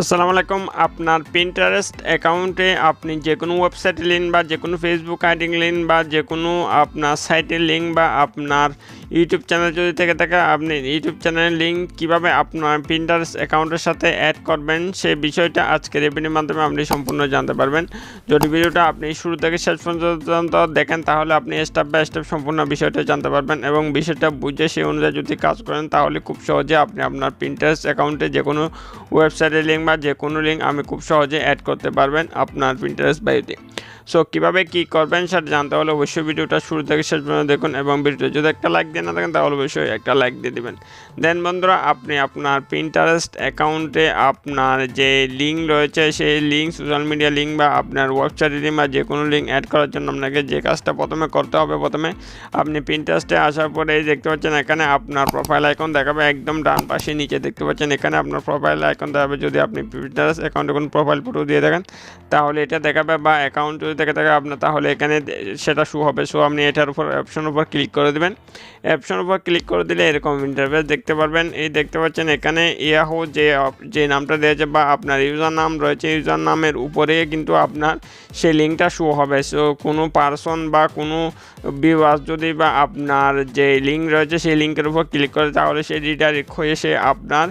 আসসালামু আলাইকুম। আপনার পিন্টারেস্ট অ্যাকাউন্টে আপনি যে কোনো ওয়েবসাইটে লিঙ্ক বা যে কোনো ফেসবুক আইডি লিঙ্ক বা যে কোনো আপনার সাইটের লিঙ্ক বা আপনার ইউটিউব চ্যানেল যদি থেকে থাকে, আপনি ইউটিউব চ্যানেলের লিঙ্ক কীভাবে আপনার পিন্টারেস্ট অ্যাকাউন্টের সাথে অ্যাড করবেন, সেই বিষয়টা আজকের এই মাধ্যমে আপনি সম্পূর্ণ জানতে পারবেন। যদি ভিডিওটা আপনি শুরু থেকে শেষ পর্যন্ত দেখেন, তাহলে আপনি স্টেপ বাই স্টেপ সম্পূর্ণ বিষয়টা জানতে পারবেন এবং বিষয়টা বুঝে সেই অনুযায়ী যদি কাজ করেন, তাহলে খুব সহজে আপনি আপনার পিন্টারেস্ট অ্যাকাউন্টে যে কোনো ওয়েবসাইটের লিঙ্ক বা যে কোনো লিঙ্ক আমি খুব সহজে অ্যাড করতে পারবেন আপনার প্রিন্টারেস্ট বায়োতে সো কীভাবে কী করবেন সেটা জানতে হলে অবশ্যই ভিডিওটা শুরু থেকে শেষ পর্যন্ত দেখুন এবং ভিডিওটা যদি একটা লাইক দিয়ে না থাকেন, তাহলে অবশ্যই একটা লাইক দিয়ে দেবেন। দেন বন্ধুরা, আপনি আপনার প্রিন্টারেস্ট অ্যাকাউন্টে আপনার যে লিঙ্ক রয়েছে, সেই লিঙ্ক সোশ্যাল মিডিয়া লিঙ্ক বা আপনার ওয়েবসাইট লিঙ্ক বা যে কোনো লিঙ্ক অ্যাড করার জন্য আপনাকে যে কাজটা প্রথমে করতে হবে, প্রথমে আপনি প্রিন্টারেস্টে আসার পরে দেখতে পাচ্ছেন এখানে আপনার প্রোফাইল আইকন দেখাবে, একদম ডান পাশে নিচে দেখতে পাচ্ছেন এখানে আপনার প্রোফাইল আইকন দেখাবে। যদি আপনি প্রিন্টারেস্ট অ্যাকাউন্টে কোনো প্রোফাইল ফটো দিয়ে দেখেন তাহলে এটা দেখাবে বা অ্যাকাউন্ট দেখে থাকে আপনার তাহলে এখানে সেটা শু হবে। সো আপনি এটার উপর অপশন উপর ক্লিক করে দেবেন। অপশন উপর ক্লিক করে দিলে এরকম ইন্টারভেস দেখতে পারবেন। এই দেখতে পাচ্ছেন এখানে ইয়াহু যে যে নামটা দিয়েছে বা আপনার ইউজার নাম রয়েছে ইউজার নামের উপরে কিন্তু আপনার সেই লিঙ্কটা শো হবে। সো কোনো পার্সন বা কোনো ভিউয়ার্স যদি বা আপনার যে লিঙ্ক রয়েছে, সেই লিঙ্কের উপর ক্লিক করে, তাহলে সেই রিডাইরেক্ট হয়ে সে আপনার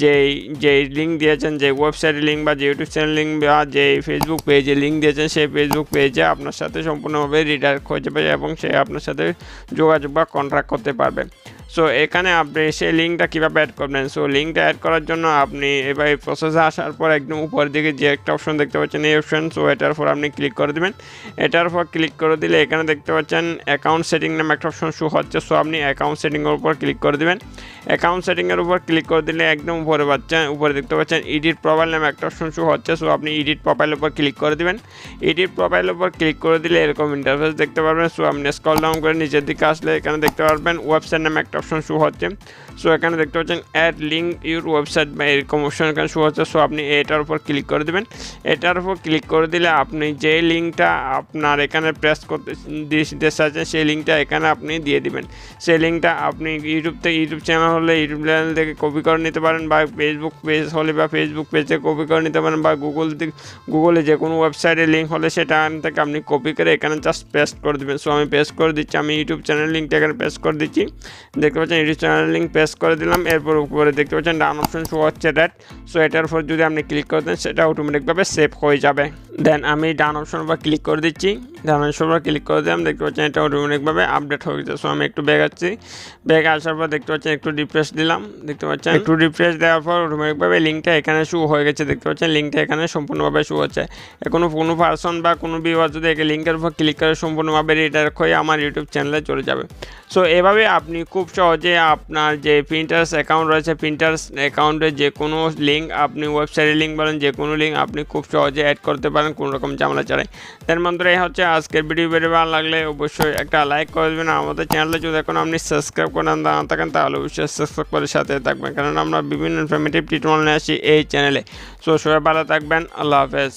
যেই যেই লিঙ্ক দিয়েছেন, যে ওয়েবসাইটের লিঙ্ক বা যে ইউটিউব চ্যানেল লিঙ্ক বা যে ফেসবুক পেজে লিঙ্ক দিয়েছেন, সেই ফেসবুক পেজে আপনার সাথে সম্পূর্ণভাবে রিডাইরেক্ট হয়ে যাবে এবং সে আপনার সাথে যোগাযোগ বা কন্ট্রাক্ট করতে পারবে। সো এখানে আপনি সেই লিঙ্কটা কীভাবে অ্যাড করবেন? সো লিঙ্কটা অ্যাড করার জন্য আপনি এবার এই প্রসেসে আসার পর একদম উপরের দিকে যে একটা অপশন দেখতে পাচ্ছেন, এই অপশন সো এটার উপর আপনি ক্লিক করে দেবেন। এটার উপর ক্লিক করে দিলে এখানে দেখতে পাচ্ছেন অ্যাকাউন্ট সেটিং নামে একটা অপশন শো হচ্ছে। সো আপনি অ্যাকাউন্ট সেটিংয়ের উপর ক্লিক করে দেবেন। অ্যাকাউন্ট সেটিংয়ের উপর ক্লিক করে দিলে একদম উপরে পাচ্ছেন উপরে দেখতে পাচ্ছেন এডিট প্রোফাইল নামে একটা অপশন শো হচ্ছে। সো আপনি এডিট প্রোফাইলের উপর ক্লিক করে দেবেন। এডিট প্রোফাইলের উপর ক্লিক করে দিলে এরকম ইন্টারফেস দেখতে পারবেন। সো আপনি স্কল ডাউন করে নিচের দিকে আসলে এখানে দেখতে পারবেন। ওয়েবসাইট নামে একটা অপশন শু হচ্ছে। সো এখানে দেখতে পাচ্ছেন অ্যাড লিঙ্ক ইউর ওয়েবসাইট বা এরকম অপশন এখানে শো হচ্ছে সো আপনি এটার উপর ক্লিক করে দেবেন। এটার উপর ক্লিক করে দিলে আপনি যে লিঙ্কটা আপনার এখানে প্রেস করতে দিতে চাচ্ছেন সেই লিঙ্কটা এখানে আপনি দিয়ে দিবেন। সেই লিঙ্কটা আপনি ইউটিউব থেকে ইউটিউব চ্যানেল হলে ইউটিউব চ্যানেল থেকে কপি করে নিতে পারেন বা ফেসবুক পেজ হলে বা ফেসবুক পেজে কপি করে নিতে পারেন বা গুগল থেকে গুগলে যে কোনো ওয়েবসাইটের লিঙ্ক হলে সেটা থেকে আপনি কপি করে এখানে জাস্ট পেস্ট করে দেবেন। সো আমি পেস্ট করে দিচ্ছি, আমি ইউটিউব চ্যানেল লিঙ্কটা এখানে পেস্ট করে দিচ্ছি। দেখতে পাচ্ছেন ইউটিউব চ্যানেল লিঙ্ক পেস্ট করে দিলাম, এরপর উপরে দেখতে পাচ্ছেন ডান অপশন শো হচ্ছে রেড সো এটার উপর যদি আপনি ক্লিক করে দেন, সেটা অটোমেটিকভাবে সেভ হয়ে যাবে। দেন আমি ডান অপশন উপর ক্লিক করে দিচ্ছি। ডান অপশন উপর ক্লিক করে দিলাম, দেখতে পাচ্ছেন এটা অটোমেটিকভাবে আপডেট হয়ে গেছে। সো আমি একটু ব্যাগ আসছি। ব্যাগ আসার পর দেখতে পাচ্ছেন একটু রিফ্রেশ দিলাম। দেখতে পাচ্ছেন? একটু রিফ্রেশ দেওয়ার পর অটোমেটিকভাবে লিঙ্কটা এখানে শু হয়ে গেছে। দেখতে পাচ্ছেন? লিঙ্কটা এখানে সম্পূর্ণভাবে শু হচ্ছে। এখনও কোনো পার্সন বা কোনো ভিউয়ার যদি এই লিঙ্কের উপর ক্লিক করে, সম্পূর্ণভাবে রিডাইরেক্ট হয়ে আমার ইউটিউব চ্যানেলে চলে যাবে। সো এভাবে আপনি খুব সহজে আপনার যে প্রিন্টার্স অ্যাকাউন্ট রয়েছে প্রিন্টার্স অ্যাকাউন্টে যে কোনো লিঙ্ক আপনি ওয়েবসাইটের লিঙ্ক বলেন যে কোনো লিঙ্ক আপনি খুব সহজে অ্যাড করতে পারেন। কোনো রকম ঝামেলা ছাড়াই। তার মধ্যে এই হচ্ছে আজকের ভিডিও। বেড়ে ভালো লাগলে অবশ্যই একটা লাইক করে দেবেন আমাদের চ্যানেলে যদি এখন আপনি সাবস্ক্রাইব করে না থাকেন, তাহলে অবশ্যই সাবস্ক্রাইব করে সাথে থাকবেন। কারণ আমরা বিভিন্ন ইনফরমেটিভ ট্রিটমেন্ট নিয়ে আসি এই চ্যানেলে সো সবাই ভালো থাকবেন। আল্লাহ হাফেজ।